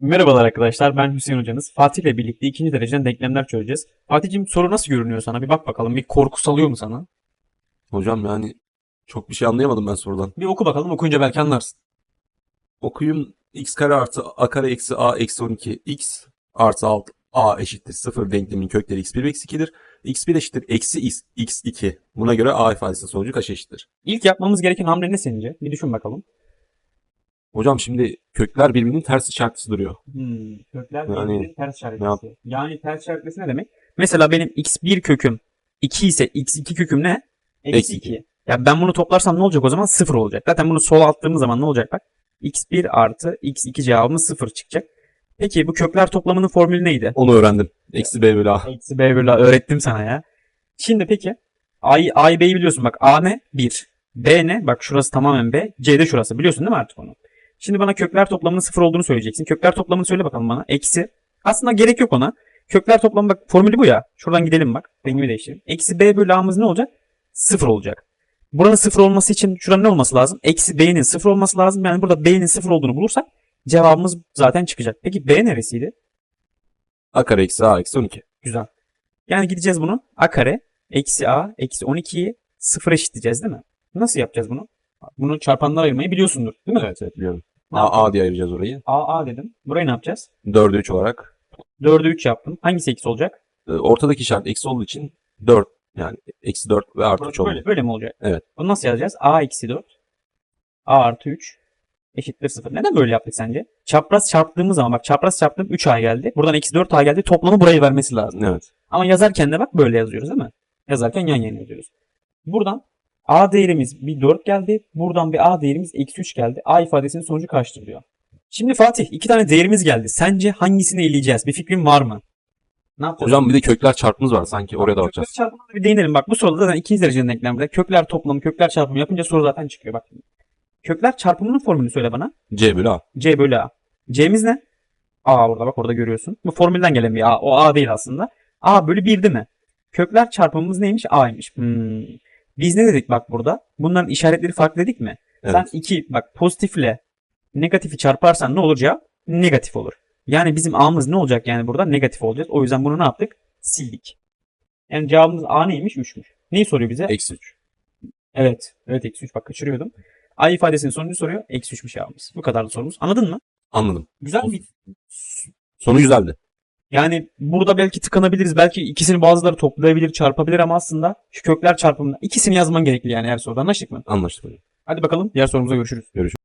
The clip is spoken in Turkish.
Merhabalar arkadaşlar ben Hüseyin hocanız. Fatih ile birlikte ikinci dereceden denklemler çözeceğiz. Fatih'cim soru nasıl görünüyor sana? Bir bak bakalım. Bir korku salıyor mu sana? Hocam yani çok bir şey anlayamadım ben sorudan. Bir oku bakalım. Okuyunca belki anlarsın. Okuyun x kare artı a kare eksi a eksi 12 x artı 6 a eşittir 0 denklemin kökleri x1 ve x2'dir. x1 eşittir eksi x- x2. Buna göre a ifadesinin sonucu kaç eşittir? İlk yapmamız gereken hamle ne sence? Bir düşün bakalım. Hocam şimdi kökler birbirinin ters işaretlisi duruyor. Hmm, kökler Yani- birbirinin ters işaretlisi. Yani ters işaretlisi ne demek? Mesela benim x1 köküm 2 ise x2 köküm ne? Eksi Eksi 2. Ya ben bunu toplarsam ne olacak o zaman? 0 olacak. Zaten bunu sola attığımız zaman ne olacak bak? x1 artı x2 cevabımız 0 çıkacak. Peki bu kökler toplamının formülü neydi? Onu öğrendim. Eksi b bölü a. Eksi B bölü A öğrettim sana ya. Şimdi peki A'yı A'yı B'yi biliyorsun bak A ne? 1. B ne? Bak şurası tamamen B. C de şurası. Biliyorsun değil mi artık onu? Şimdi bana kökler toplamının 0 olduğunu söyleyeceksin. Kökler toplamını söyle bakalım bana. Eksi. Aslında gerek yok ona. Kökler toplamı bak formülü bu ya. Şuradan gidelim bak. Rengimi değiştireyim. Eksi B bölü A'mız ne olacak? 0 olacak. Buranın 0 olması için şuranın ne olması lazım? Eksi B'nin 0 olması lazım. Yani burada B'nin 0 olduğunu bulursak cevabımız zaten çıkacak. Peki B neresiydi? a kare eksi a eksi 12. Güzel. Yani gideceğiz bunu. A kare eksi A eksi 12'yi sıfır eşitleyeceğiz değil mi? Nasıl yapacağız bunu? Bunu çarpanlara ayırmayı biliyorsundur değil mi? Evet evet biliyorum. Ne A, yapalım? a diye ayıracağız orayı. A A dedim. Burayı ne yapacağız? 4'e 3 olarak. 4'e 3 yaptım. Hangisi eksi olacak? e, Ortadaki işaret eksi olduğu için 4 yani eksi 4 ve artı 3 oldu. Böyle, böyle mi olacak? Evet. Bunu nasıl yazacağız? A eksi 4 A artı 3 eşittir 0. Neden böyle yaptık sence? Çapraz çarptığımız zaman bak çapraz çarptım 3A geldi. Buradan eksi 4A geldi. Toplamı buraya vermesi lazım. Evet. Ama yazarken de bak böyle yazıyoruz değil mi? Yazarken yan yana yazıyoruz. Buradan A değerimiz bir 4 geldi. Buradan bir A değerimiz eksi 3 geldi. A ifadesinin sonucu kaçtır diyor. Şimdi Fatih iki tane değerimiz geldi. Sence hangisini eleyeceğiz? Bir fikrin var mı? Ne yapacağız? Hocam bir de kökler çarpımız var sanki oraya da Kökler bakacağız. çarpımına bir değinelim. Bak bu soruda zaten ikinci dereceden denklemde. Kökler toplamı, kökler çarpımı yapınca soru zaten çıkıyor. Bak. Kökler çarpımının formülünü söyle bana. C bölü a. C bölü A. C'miz ne? A orada bak orada görüyorsun. Bu formülden gelen bir A. O A değil aslında. A bölü 1 değil mi? Kökler çarpımımız neymiş? A'ymış. Hmm. Biz ne dedik bak burada? Bunların işaretleri farklı dedik mi? Evet. Sen iki bak pozitifle negatifi çarparsan ne olur cevap? Negatif olur. Yani bizim A'mız ne olacak yani burada? Negatif olacak. O yüzden bunu ne yaptık? Sildik. Yani cevabımız A neymiş? 3'müş. Neyi soruyor bize? Eksi 3. Evet. Evet eksi 3 bak kaçırıyordum. A ifadesinin sonucu soruyor. Eksi 3'müş cevabımız. Bu kadardı sorumuz. Anladın mı? Anladım. Güzel mi? Sonu güzeldi. Yani burada belki tıkanabiliriz. Belki ikisini bazıları toplayabilir, çarpabilir ama aslında şu kökler çarpımında ikisini yazman gerekli yani her soruda. Anlaştık mı? Anlaştık hocam. Hadi bakalım diğer sorumuza görüşürüz. Görüşürüz.